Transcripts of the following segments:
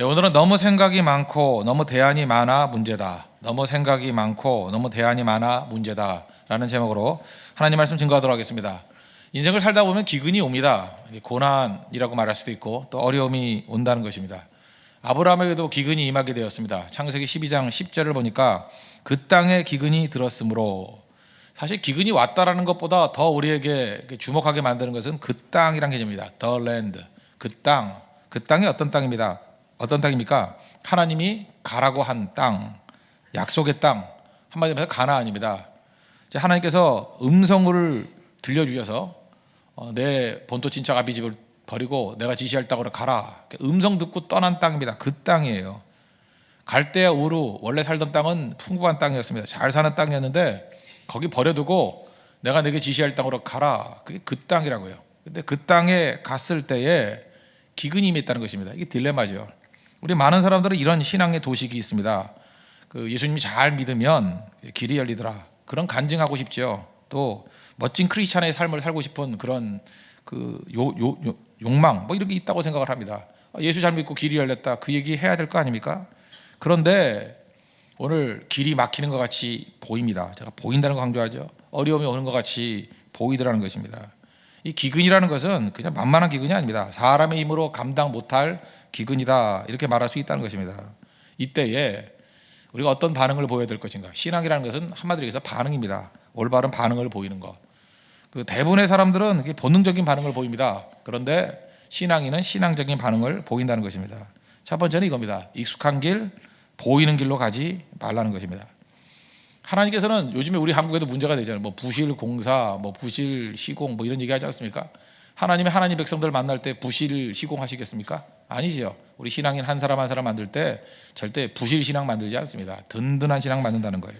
예, 오늘은 너무 생각이 많고 너무 대안이 많아 문제다. 너무 생각이 많고 너무 대안이 많아 문제다 라는 제목으로 하나님 말씀 증거하도록 하겠습니다. 인생을 살다 보면 기근이 옵니다. 고난이라고 말할 수도 있고 또 어려움이 온다는 것입니다. 아브라함에게도 기근이 임하게 되었습니다. 창세기 12장 10절을 보니까 그 땅에 기근이 들었으므로 사실 기근이 왔다라는 것보다 더 우리에게 주목하게 만드는 것은 그 땅이란 개념입니다. The land. 그 땅. 그 땅이 어떤 땅입니다. 어떤 땅입니까? 하나님이 가라고 한 땅. 약속의 땅. 한마디로 해서 가나안입니다. 하나님께서 음성을 들려주셔서 어, 내 본토 친척 아비 집을 버리고 내가 지시할 땅으로 가라. 음성 듣고 떠난 땅입니다. 그 땅이에요. 갈대아 우루 원래 살던 땅은 풍부한 땅이었습니다. 잘 사는 땅이었는데 거기 버려두고 내가 내게 지시할 땅으로 가라. 그게 그 땅이라고요. 근데 그 땅에 갔을 때에 기근이 임했다는 것입니다. 이게 딜레마죠. 우리 많은 사람들은 이런 신앙의 도식이 있습니다. 그 예수님이 잘 믿으면 길이 열리더라. 그런 간증하고 싶죠. 또 멋진 크리스찬의 삶을 살고 싶은 그런 그 요, 요, 요, 욕망 뭐 이런 게 있다고 생각을 합니다. 아, 예수 잘 믿고 길이 열렸다. 그 얘기 해야 될 거 아닙니까? 그런데 오늘 길이 막히는 것 같이 보입니다. 제가 보인다는 거 강조하죠. 어려움이 오는 것 같이 보이더라는 것입니다. 이 기근이라는 것은 그냥 만만한 기근이 아닙니다. 사람의 힘으로 감당 못할 기근이다 이렇게 말할 수 있다는 것입니다. 이때에 우리가 어떤 반응을 보여야 될 것인가? 신앙이라는 것은 한마디로 해서 반응입니다. 올바른 반응을 보이는 것. 그 대부분의 사람들은 본능적인 반응을 보입니다. 그런데 신앙인은 신앙적인 반응을 보인다는 것입니다. 첫 번째는 이겁니다. 익숙한 길, 보이는 길로 가지 말라는 것입니다. 하나님께서는 요즘에 우리 한국에도 문제가 되잖아요. 뭐 부실 공사, 뭐 부실 시공, 뭐 이런 얘기 하지 않습니까? 하나님이 하나님 백성들 만날 때 부실 시공하시겠습니까? 아니지요. 우리 신앙인 한 사람 한 사람 만들 때 절대 부실 신앙 만들지 않습니다. 든든한 신앙 만든다는 거예요.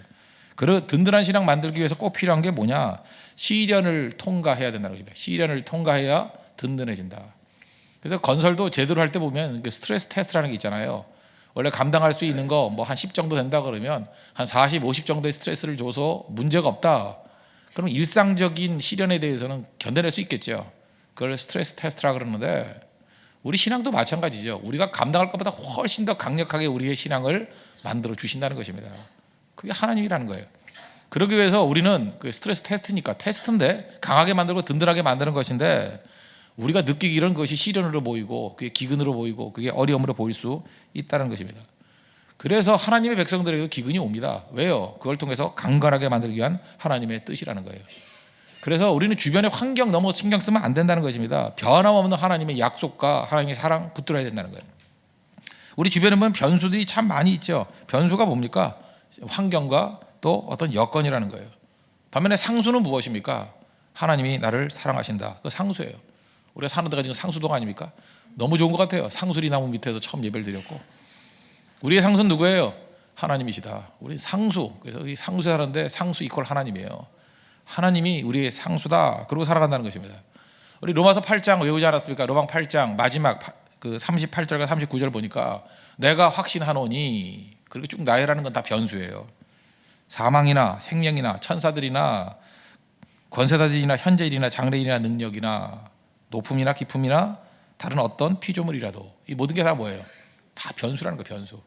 그 든든한 신앙 만들기 위해서 꼭 필요한 게 뭐냐? 시련을 통과해야 된다는 것입니다. 시련을 통과해야 든든해진다. 그래서 건설도 제대로 할 때 보면 그 스트레스 테스트라는 게 있잖아요. 원래 감당할 수 있는 거 뭐 한 10 정도 된다 그러면 한 40, 50 정도의 스트레스를 줘서 문제가 없다. 그럼 일상적인 시련에 대해서는 견뎌낼 수 있겠죠. 그걸 스트레스 테스트라 그러는데 우리 신앙도 마찬가지죠. 우리가 감당할 것보다 훨씬 더 강력하게 우리의 신앙을 만들어 주신다는 것입니다. 그게 하나님이라는 거예요. 그러기 위해서 우리는 그 스트레스 테스트니까 테스트인데 강하게 만들고 든든하게 만드는 것인데 우리가 느끼기는 것이 시련으로 보이고 그게 기근으로 보이고 그게 어려움으로 보일 수 있다는 것입니다. 그래서 하나님의 백성들에게도 기근이 옵니다. 왜요? 그걸 통해서 강건하게 만들기 위한 하나님의 뜻이라는 거예요. 그래서 우리는 주변의 환경 너무 신경 쓰면 안 된다는 것입니다. 변함없는 하나님의 약속과 하나님의 사랑 붙들어야 된다는 거예요. 우리 주변에 보면 변수들이 참 많이 있죠. 변수가 뭡니까? 환경과 또 어떤 여건이라는 거예요. 반면에 상수는 무엇입니까? 하나님이 나를 사랑하신다. 그 상수예요. 우리가 사는 데가 지금 상수동 아닙니까? 너무 좋은 것 같아요. 상수리 나무 밑에서 처음 예배를 드렸고. 우리의 상수는 누구예요? 하나님이시다. 우리 상수. 그래서 이 상수에 사는데 상수 이퀄 하나님이에요. 하나님이 우리의 상수다. 그러고 살아간다는 것입니다. 우리 로마서 8장 외우지 않았습니까? 로마 8장 마지막 그 38절과 39절 보니까 내가 확신하노니 그렇게 쭉 나열하는 건 다 변수예요. 사망이나 생명이나 천사들이나 권세자들이나 현재일이나 장래일이나 능력이나 높음이나 깊음이나 다른 어떤 피조물이라도 이 모든 게 다 뭐예요? 다 변수라는 거예요, 변수.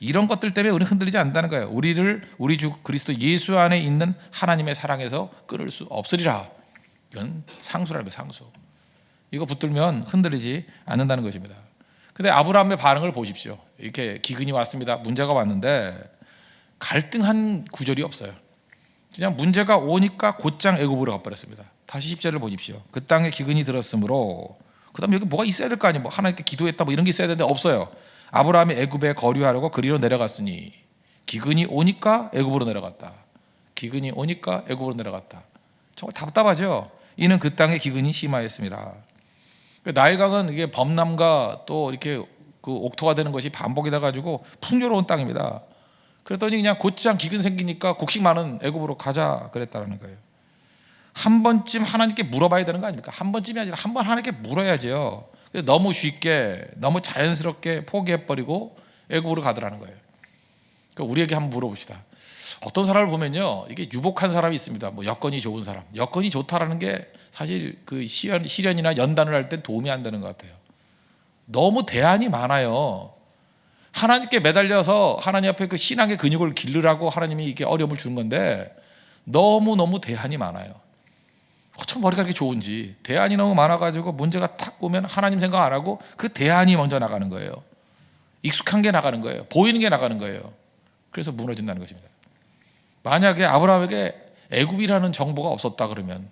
이런 것들 때문에 우리 흔들리지 않는다는 거예요. 우리를 우리 주 그리스도 예수 안에 있는 하나님의 사랑에서 끊을 수 없으리라. 이건 거예요, 상수. 이거 붙들면 흔들리지 않는다는 것입니다. 근데 아브라함의 반응을 보십시오. 이렇게 기근이 왔습니다. 문제가 왔는데 갈등한 구절이 없어요. 그냥 문제가 오니까 곧장 애굽으로 가버렸습니다. 다시 10절을 보십시오. 그 땅에 기근이 들었으므로 그다음 여기 뭐가 있어야 될 거 아니에요. 뭐 하나님께 기도했다 뭐 이런 게 있어야 되는데 없어요. 아브라함이 애굽에 거류하려고 그리로 내려갔으니 기근이 오니까 애굽으로 내려갔다. 기근이 오니까 애굽으로 내려갔다. 정말 답답하죠. 이는 그 땅에 기근이 심하였습니다. 그 나일강은 이게 범람과 또 이렇게 그 옥토가 되는 것이 반복이 돼 가지고 풍요로운 땅입니다. 그랬더니 그냥 곧장 기근 생기니까 곡식 많은 애굽으로 가자 그랬다라는 거예요. 한 번쯤 하나님께 물어봐야 되는 거 아닙니까? 한 번쯤이 아니라 한 번 하나님께 물어야죠. 너무 쉽게 너무 자연스럽게 포기해 버리고 애굽으로 가더라는 거예요. 그러니까 우리에게 한번 물어봅시다. 어떤 사람을 보면요, 이게 유복한 사람이 있습니다. 뭐 여건이 좋은 사람, 여건이 좋다라는 게 사실 그 시련, 시련이나 연단을 할 때 도움이 안 되는 것 같아요. 너무 대안이 많아요. 하나님께 매달려서 하나님 앞에 그 신앙의 근육을 기르라고 하나님이 이게 어려움을 주는 건데 너무 너무 대안이 많아요. 어쩜 머리가 이렇게 좋은지 대안이 너무 많아가지고 문제가 탁 오면 하나님 생각 안 하고 그 대안이 먼저 나가는 거예요. 익숙한 게 나가는 거예요. 보이는 게 나가는 거예요. 그래서 무너진다는 것입니다. 만약에 아브라함에게 애굽이라는 정보가 없었다 그러면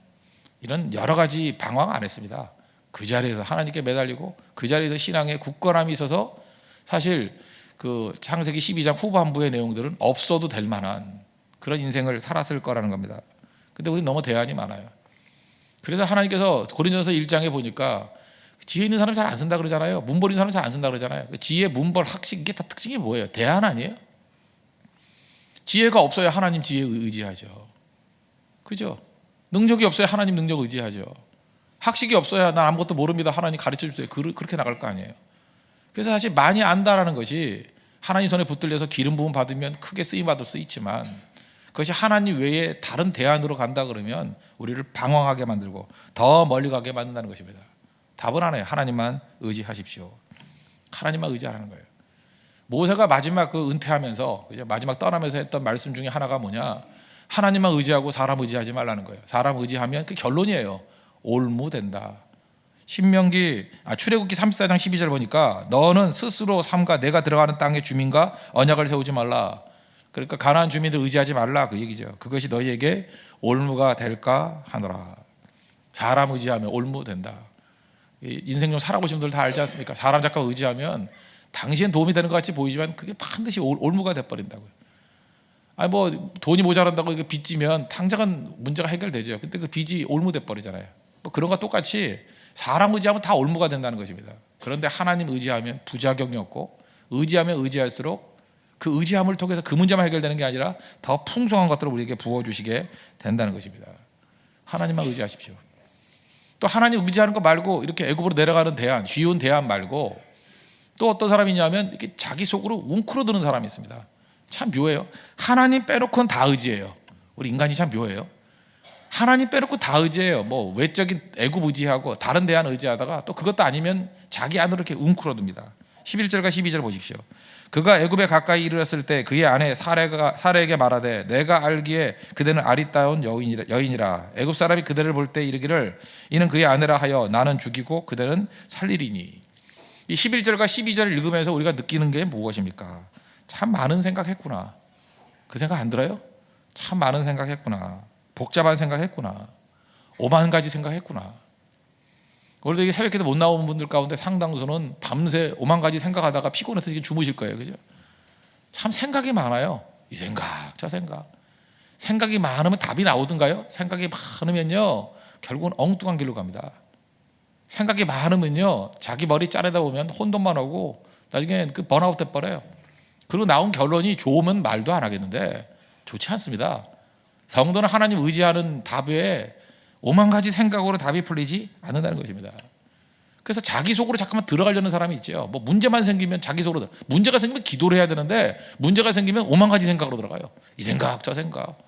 이런 여러 가지 방황 안 했습니다. 그 자리에서 하나님께 매달리고 그 자리에서 신앙의 굳건함이 있어서 사실 그 창세기 12장 후반부의 내용들은 없어도 될 만한 그런 인생을 살았을 거라는 겁니다. 근데 우리 너무 대안이 많아요. 그래서 하나님께서 고린도서 1장에 보니까 지혜 있는 사람 잘 안 쓴다 그러잖아요. 문벌 있는 사람 잘 안 쓴다 그러잖아요. 그 지혜, 문벌, 학식 이게 다 특징이 뭐예요? 대안 아니에요? 지혜가 없어야 하나님 지혜 의지하죠. 그죠? 능력이 없어야 하나님 능력 의지하죠. 학식이 없어야 난 아무것도 모릅니다. 하나님 가르쳐 주세요. 그- 그렇게 나갈 거 아니에요. 그래서 사실 많이 안다라는 것이 하나님 손에 붙들려서 기름 부음 받으면 크게 쓰임 받을 수 있지만 그것이 하나님 외에 다른 대안으로 간다 그러면 우리를 방황하게 만들고 더 멀리 가게 만든다는 것입니다. 답은 하나예요. 하나님만 의지하십시오. 하나님만 의지하라는 거예요. 모세가 마지막 그 은퇴하면서 그죠? 마지막 떠나면서 했던 말씀 중에 하나가 뭐냐? 하나님만 의지하고 사람 의지하지 말라는 거예요. 사람 의지하면 그 결론이에요. 올무된다. 신명기 아 출애굽기 34장 12절 보니까 너는 스스로 삼가 내가 들어가는 땅의 주민과 언약을 세우지 말라. 그러니까 가나안 주민들 의지하지 말라 그 얘기죠. 그것이 너희에게 올무가 될까 하노라. 사람 의지하면 올무 된다. 이 인생 좀 살아보신 분들 다 알지 않습니까? 사람 잠깐 의지하면 당시엔 도움이 되는 것 같이 보이지만 그게 반드시 올- 올무가 돼버린다고요. 아니 뭐 돈이 모자란다고 이게 빚지면 당장은 문제가 해결되죠. 근데 그 빚이 올무돼 버리잖아요. 뭐 그런 거 똑같이 사람 의지하면 다 올무가 된다는 것입니다. 그런데 하나님 의지하면 부작용이 없고 의지하면 의지할수록 그 의지함을 통해서 그 문제만 해결되는 게 아니라 더 풍성한 것들을 우리에게 부어 주시게 된다는 것입니다. 하나님만 의지하십시오. 또 하나님 의지하는 거 말고 이렇게 애굽으로 내려가는 대안, 쉬운 대안 말고 또 어떤 사람이 있냐면 이렇게 자기 속으로 웅크러드는 사람이 있습니다. 참 묘해요. 하나님 빼놓고는 다 의지해요. 우리 인간이 참 묘해요. 하나님 빼놓고 다 의지해요. 뭐 외적인 애굽 의지하고 다른 대안 의지하다가 또 그것도 아니면 자기 안으로 이렇게 웅크러듭니다. 11절과 12절 보십시오. 그가 애굽에 가까이 이르렀을 때 그의 아내 사례가 사례에게 말하되 내가 알기에 그대는 아리따운 여인이라, 여인이라 애굽 사람이 그대를 볼 때 이르기를 이는 그의 아내라 하여 나는 죽이고 그대는 살리리니 이 11절과 12절을 읽으면서 우리가 느끼는 게 무엇입니까? 참 많은 생각했구나. 그 생각 안 들어요? 참 많은 생각했구나. 복잡한 생각했구나. 오만 가지 생각했구나. 오늘도 이게 새벽에도 못 나오는 분들 가운데 상당수는 밤새 오만 가지 생각하다가 피곤해서 지금 주무실 거예요. 그죠? 참 생각이 많아요. 이 생각, 저 생각. 생각이 많으면 답이 나오든가요? 생각이 많으면요. 결국은 엉뚱한 길로 갑니다. 생각이 많으면요. 자기 머리 자르다 보면 혼돈만 오고 나중에 그 번아웃 돼 버려요. 그리고 나온 결론이 좋으면 말도 안 하겠는데 좋지 않습니다. 성도는 하나님 의지하는 답에 오만 가지 생각으로 답이 풀리지 않는다는 것입니다. 그래서 자기 속으로 잠깐만 들어가려는 사람이 있죠. 뭐 문제만 생기면 자기 속으로 들어- 문제가 생기면 기도를 해야 되는데 문제가 생기면 오만 가지 생각으로 들어가요. 이 생각 저 생각.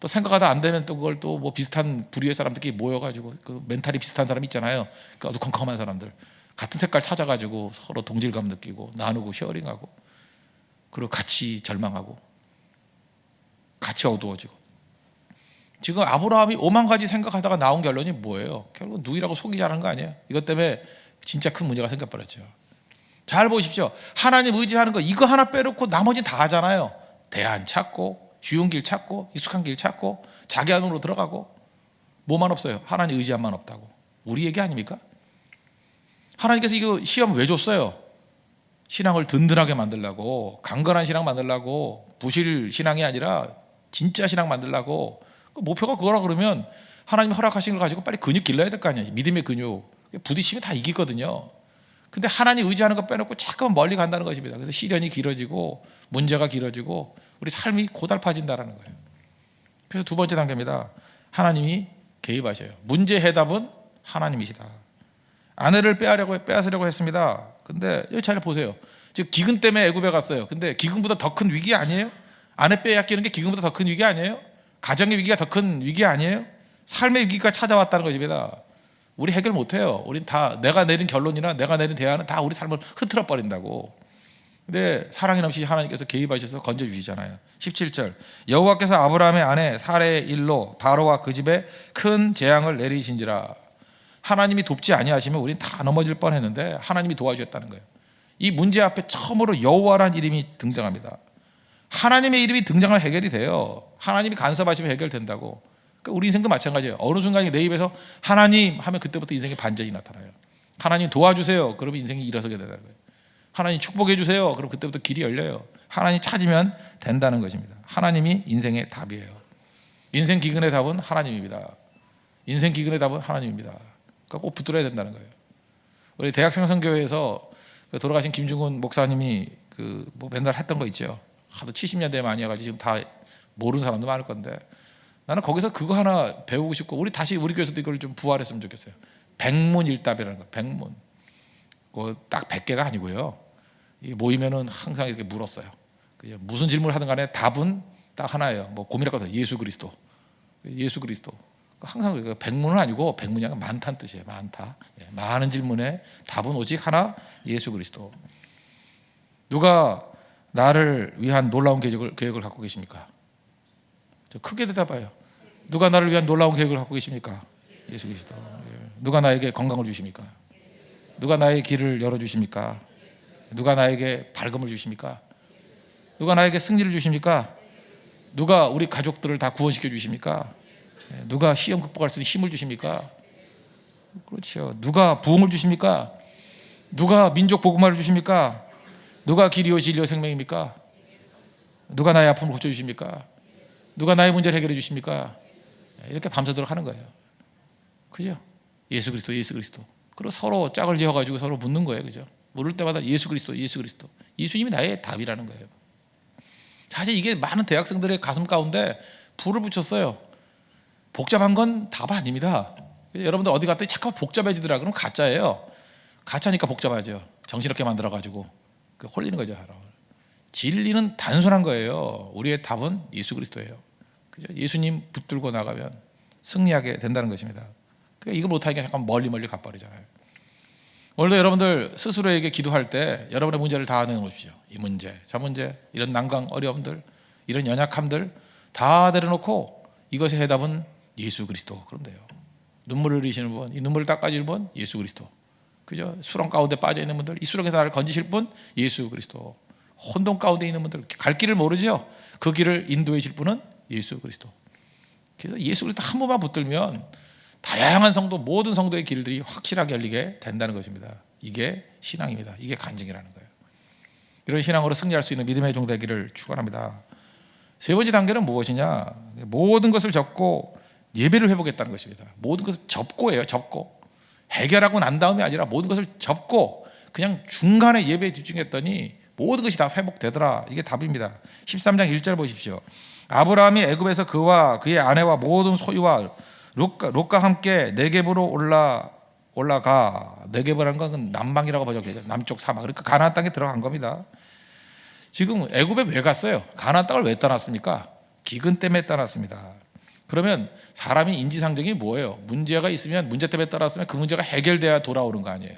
또 생각하다 안 되면 또 그걸 또 뭐 비슷한 부류의 사람들끼리 모여가지고 그 멘탈이 비슷한 사람 있잖아요. 그 어두컴컴한 사람들 같은 색깔 찾아가지고 서로 동질감 느끼고 나누고 쉐어링하고 그리고 같이 절망하고 같이 어두워지고 지금 아브라함이 오만 가지 생각하다가 나온 결론이 뭐예요? 결국 누이라고 속이 자는 거 아니에요? 이것 때문에 진짜 큰 문제가 생겨버렸죠. 잘 보십시오. 하나님 의지하는 거 이거 하나 빼놓고 나머지 다 하잖아요. 대안 찾고 쉬운 길 찾고 익숙한 길 찾고 자기 안으로 들어가고 뭐만 없어요? 하나님 의지함만 없다고. 우리 얘기 아닙니까? 하나님께서 이거 시험 왜 줬어요? 신앙을 든든하게 만들라고 강건한 신앙 만들라고 부실 신앙이 아니라 진짜 신앙 만들라고 그 목표가 그거라 그러면 하나님 허락하신 걸 가지고 빨리 근육 길러야 될 거 아니에요 믿음의 근육 부딪히면 다 이기거든요 근데 하나님 의지하는 거 빼놓고 자꾸만 멀리 간다는 것입니다 그래서 시련이 길어지고 문제가 길어지고 우리 삶이 고달파진다라는 거예요 그래서 두 번째 단계입니다 하나님이 개입하셔요 문제 해답은 하나님이시다 아내를 빼앗으려고 빼앗으려고 했습니다. 근데 여기 잘 보세요. 지금 기근 때문에 애굽에 갔어요. 근데 기근보다 더 큰 위기 아니에요? 아내 빼앗기는 게 기근보다 더 큰 위기 아니에요? 가정의 위기가 더 큰 위기 아니에요? 삶의 위기가 찾아왔다는 것입니다. 우리 해결 못 해요. 우린 다 내가 내린 결론이나 내가 내린 대안은 다 우리 삶을 흐트러 버린다고. 근데 사랑이 넘치시 하나님께서 개입하셔서 건져 주시잖아요. 17절 여호와께서 아브라함의 아내 사례의 일로 바로와 그 집에 큰 재앙을 내리신지라 하나님이 돕지 아니하시면 우린 다 넘어질 뻔했는데 하나님이 도와주셨다는 거예요. 이 문제 앞에 처음으로 여호와란 이름이 등장합니다. 하나님의 이름이 등장하면 해결이 돼요. 하나님이 간섭하시면 해결된다고. 그러니까 우리 인생도 마찬가지예요. 어느 순간에 내 입에서 하나님 하면 그때부터 인생의 반전이 나타나요. 하나님 도와주세요. 그러면 인생이 일어서게 된다는 거예요. 하나님 축복해 주세요. 그럼 그때부터 길이 열려요. 하나님 찾으면 된다는 것입니다. 하나님이 인생의 답이에요. 인생 기근의 답은 하나님입니다. 인생 기근의 답은 하나님입니다. 그러니까 꼭 붙들어야 된다는 거예요. 우리 대학생 선교회에서 그 돌아가신 김중훈 목사님이 그 뭐 맨날 했던 거 있죠. 하도 70년대 많이 해가지고 지금 다 모르는 사람도 많을 건데 나는 거기서 그거 하나 배우고 싶고 우리 다시 우리 교회에서도 이걸 좀 부활했으면 좋겠어요. 백문일답이라는 거. 백문. 그딱 100개가 아니고요. 이 모이면은 항상 이렇게 물었어요. 무슨 질문을 하든 간에 답은 딱 하나예요. 뭐 고민할 것 예수 그리스도. 예수 그리스도. 항상 그 백문은 아니고 백문이 아니라 많다는 뜻이에요. 많다. 예, 많은 질문에 답은 오직 하나 예수 그리스도. 누가 나를 위한 놀라운 계획을, 계획을 갖고 계십니까? 저 크게 대답해요. 누가 나를 위한 놀라운 계획을 갖고 계십니까? 예수 그리스도. 예. 누가 나에게 건강을 주십니까? 누가 나의 길을 열어 주십니까? 누가 나에게 밝음을 주십니까? 누가 나에게 승리를 주십니까? 누가 우리 가족들을 다 구원시켜 주십니까? 예, 누가 시험 극복할 수 있는 힘을 주십니까? 그렇죠. 누가 부흥을 주십니까? 누가 민족 복음화를 주십니까? 누가 길이요 진리요 생명입니까? 누가 나의 아픔을 고쳐 주십니까? 누가 나의 문제를 해결해 주십니까? 예, 이렇게 밤새도록 하는 거예요. 그죠? 예수 그리스도, 예수 그리스도. 그리고 서로 짝을 지어 가지고 서로 묻는 거예요. 그죠? 물을 때마다 예수 그리스도, 예수 그리스도. 예수님이 나의 답이라는 거예요. 사실 이게 많은 대학생들의 가슴 가운데 불을 붙였어요. 복잡한 건 답 아닙니다. 여러분들 어디 갔더니 잠깐 복잡해지더라 그러면 가짜예요. 가짜니까 복잡하죠. 정신없게 만들어 가지고 그 홀리는 거죠. 진리는 단순한 거예요. 우리의 답은 예수 그리스도예요. 그죠? 예수님 붙들고 나가면 승리하게 된다는 것입니다. 그러니까 이걸 못하니까 잠깐 멀리 멀리 가버리잖아요. 오늘도 여러분들 스스로에게 기도할 때 여러분의 문제를 다 내놓으십시오. 이 문제, 저 문제, 이런 난강, 어려움들, 이런 연약함들 다 내려놓고 이것의 해답은 예수 그리스도. 그럼 돼요. 눈물을 흘리시는 분, 이 눈물을 닦아줄 분, 예수 그리스도. 그죠? 수렁 가운데 빠져 있는 분들, 이 수렁에서 나를 건지실 분, 예수 그리스도. 혼돈 가운데 있는 분들, 갈 길을 모르죠? 그 길을 인도해 줄 분은 예수 그리스도. 그래서 예수 그리스도 한 번만 붙들면 다양한 성도 모든 성도의 길들이 확실하게 열리게 된다는 것입니다. 이게 신앙입니다. 이게 간증이라는 거예요. 이런 신앙으로 승리할 수 있는 믿음의 종 되기를 축원합니다. 세 번째 단계는 무엇이냐? 모든 것을 접고 예배를 회복했다는 것입니다. 모든 것을 접고예요. 접고 해결하고 난 다음이 아니라 모든 것을 접고 그냥 중간에 예배에 집중했더니 모든 것이 다 회복되더라. 이게 답입니다. 13장 1절 보십시오. 아브라함이 애굽에서 그와 그의 아내와 모든 소유와 롯과, 롯과 함께 네겝으로 올라 올라가 네겝이라는 건 남방이라고 번역해요. 남쪽 사막. 그러니까 가나안 땅에 들어간 겁니다. 지금 애굽에 왜 갔어요? 가나안 땅을 왜 떠났습니까? 기근 때문에 떠났습니다. 그러면 사람이 인지상정이 뭐예요? 문제가 있으면 문제 때문에 떠났으면 그 문제가 해결돼야 돌아오는 거 아니에요.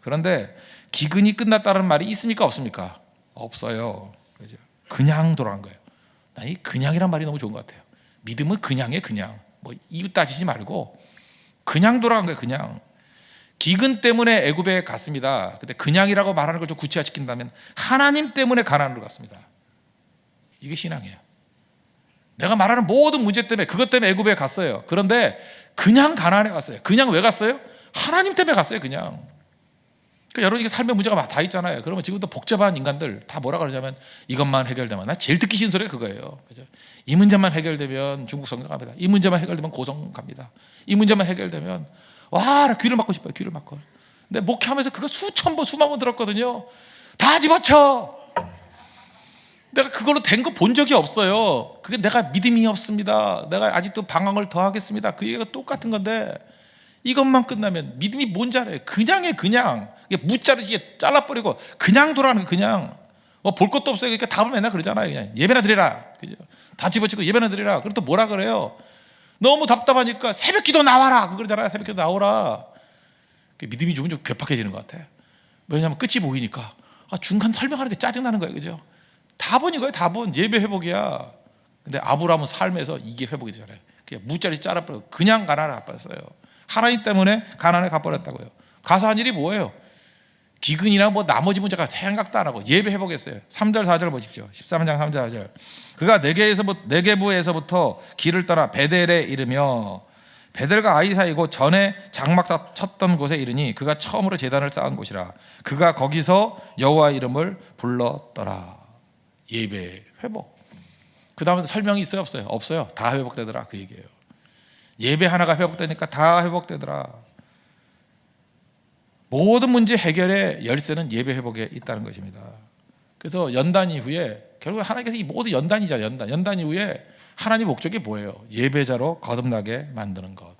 그런데 기근이 끝났다는 말이 있습니까? 없습니까? 없어요. 그죠? 그냥 돌아간 거예요. 이 그냥이란 말이 너무 좋은 것 같아요. 믿음은 그냥에 그냥. 뭐 이유 따지지 말고 그냥 돌아간 거예요. 그냥 기근 때문에 애굽에 갔습니다. 근데 그냥이라고 말하는 걸 좀 구체화시킨다면 하나님 때문에 가난으로 갔습니다. 이게 신앙이에요. 내가 말하는 모든 문제 때문에 그것 때문에 애굽에 갔어요. 그런데 그냥 가난에 갔어요. 그냥 왜 갔어요? 하나님 때문에 갔어요. 그냥. 그러니까 여러분 이게 삶의 문제가 다 있잖아요. 그러면 지금도 복잡한 인간들 다 뭐라 그러냐면 이것만 해결되면 나 제일 듣기 싫은 소리가 그거예요. 그죠? 이 문제만 해결되면 중국 성경 갑니다. 이 문제만 해결되면 고성 갑니다. 이 문제만 해결되면 와, 나 귀를 막고 싶어요. 귀를 막고. 근데 목회하면서 그거 수천 번, 수만 번 들었거든요. 다 집어쳐. 내가 그걸로 된 거 본 적이 없어요. 그게 내가 믿음이 없습니다. 내가 아직도 방황을 더 하겠습니다. 그 얘기가 똑같은 건데 이것만 끝나면 믿음이 뭔지 알아요. 그냥에 그냥 무자르게 잘라버리고 그냥 돌아가는 거 그냥 뭐 볼 것도 없어요. 그러니까 답을 맨날 그러잖아요. 그냥 예배나 드리라. 그죠? 다 집어치고 예배나 드리라. 그럼 또 뭐라 그래요? 너무 답답하니까 새벽기도 나와라. 그러잖아요. 새벽기도 나오라. 믿음이 조금 좀 괴팍해지는 것 같아. 왜냐하면 끝이 보이니까. 아, 중간 설명하는 게 짜증 나는 거예요. 그죠? 답은 이거예요. 답은 예배 회복이야. 근데 아브라함은 삶에서 이게 회복이 되잖아요. 그냥 무자리 잘라버려 그냥 가난을 갚았어요. 하나님 때문에 가난을 갚아버렸다고요. 가서 한 일이 뭐예요? 기근이나 뭐 나머지 문제가 생각도 안 하고 예배 회복했어요. 3절 4절 보십시오. 13장 3절 4절. 그가 네게에서부터 네게부에서부터 길을 떠나 베델에 이르며 베델과 아이 사이고 전에 장막사 쳤던 곳에 이르니 그가 처음으로 제단을 쌓은 곳이라 그가 거기서 여호와 이름을 불렀더라. 예배 회복. 그 다음에 설명이 있어요 없어요? 없어요. 다 회복되더라 그 얘기예요. 예배 하나가 회복되니까 다 회복되더라. 모든 문제 해결의 열쇠는 예배 회복에 있다는 것입니다. 그래서 연단 이후에 결국 하나님께서 이 모든 연단이자 연단. 연단 이후에 하나님 목적이 뭐예요? 예배자로 거듭나게 만드는 것.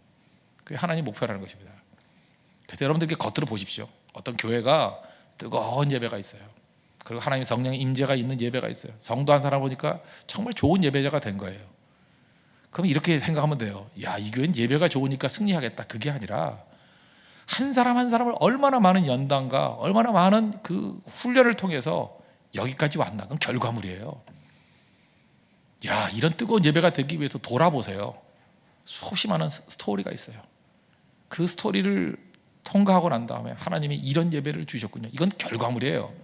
그게 하나님 목표라는 것입니다. 그래서 여러분들께 겉으로 보십시오. 어떤 교회가 뜨거운 예배가 있어요. 그리고 하나님 성령의 임재가 있는 예배가 있어요. 성도 한 사람 보니까 정말 좋은 예배자가 된 거예요. 그럼 이렇게 생각하면 돼요. 야, 이 교회는 예배가 좋으니까 승리하겠다. 그게 아니라 한 사람 한 사람을 얼마나 많은 연단과 얼마나 많은 그 훈련을 통해서 여기까지 왔나. 그건 결과물이에요. 야, 이런 뜨거운 예배가 되기 위해서 돌아보세요. 수없이 많은 스- 스토리가 있어요. 그 스토리를 통과하고 난 다음에 하나님이 이런 예배를 주셨군요. 이건 결과물이에요.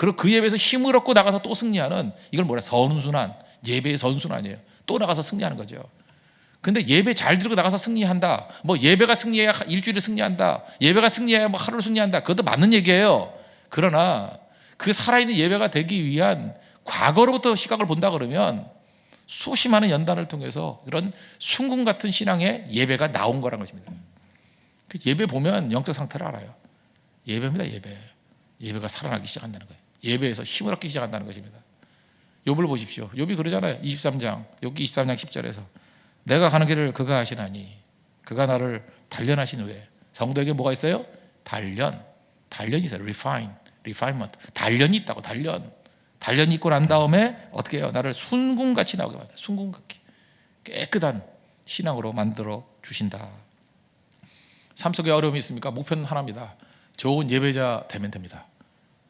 그리고 그 예배에서 힘을 얻고 나가서 또 승리하는 이걸 뭐라 선순환, 예배의 선순환이에요. 또 나가서 승리하는 거죠. 근데 예배 잘 들고 나가서 승리한다. 뭐 예배가 승리해야 일주일에 승리한다. 예배가 승리해야 뭐 하루를 승리한다. 그것도 맞는 얘기예요. 그러나 그 살아있는 예배가 되기 위한 과거로부터 시각을 본다 그러면 수없이 많은 연단을 통해서 이런 순금 같은 신앙의 예배가 나온 거란 것입니다. 그 예배 보면 영적 상태를 알아요. 예배입니다, 예배. 예배가 살아나기 시작한다는 거예요. 예배에서 힘을 얻기 시작한다는 것입니다. 욥을 보십시오. 욥이 그러잖아요. 23장. 여기 23장 10절에서 내가 가는 길을 그가 하시나니 그가 나를 단련하신 후에 성도에게 뭐가 있어요? 단련. 단련이 있어요. refine, refinement. 단련이 있다고 단련. 단련이 있고 난 다음에 어떻게 해요? 나를 순금같이 나오게 만다. 순금같이 깨끗한 신앙으로 만들어 주신다. 삶 속에 어려움이 있습니까? 목표는 하나입니다. 좋은 예배자 되면 됩니다.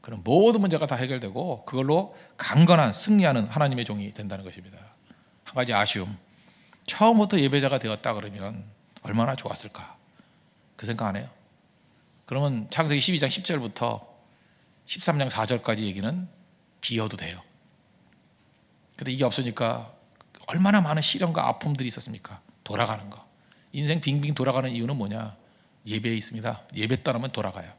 그럼 모든 문제가 다 해결되고 그걸로 강건한 승리하는 하나님의 종이 된다는 것입니다. 한 가지 아쉬움. 처음부터 예배자가 되었다 그러면 얼마나 좋았을까? 그 생각 안 해요? 그러면 창세기 12장 10절부터 13장 4절까지 얘기는 비어도 돼요. 근데 이게 없으니까 얼마나 많은 시련과 아픔들이 있었습니까? 돌아가는 거. 인생 빙빙 돌아가는 이유는 뭐냐? 예배에 있습니다. 예배 떠나면 돌아가요.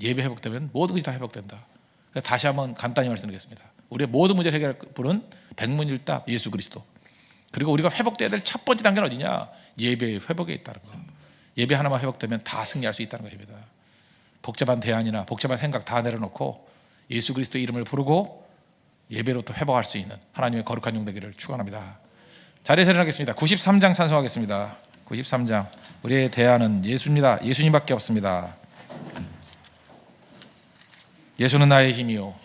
예배 회복되면 모든 것이 다 회복된다. 그래서 다시 한번 간단히 말씀드리겠습니다. 우리의 모든 문제를 해결할 분은 백문일답 예수 그리스도. 그리고 우리가 회복돼야 될 첫 번째 단계는 어디냐? 예배의 회복에 있다는 거. 예배 하나만 회복되면 다 승리할 수 있다는 것입니다. 복잡한 대안이나 복잡한 생각 다 내려놓고 예수 그리스도 이름을 부르고 예배로부터 회복할 수 있는 하나님의 거룩한 용 되기를 축원합니다. 자리에서 일어나겠습니다. 93장 찬송하겠습니다. 93장 우리의 대안은 예수입니다. 예수님밖에 없습니다. 예수는 나의 힘이요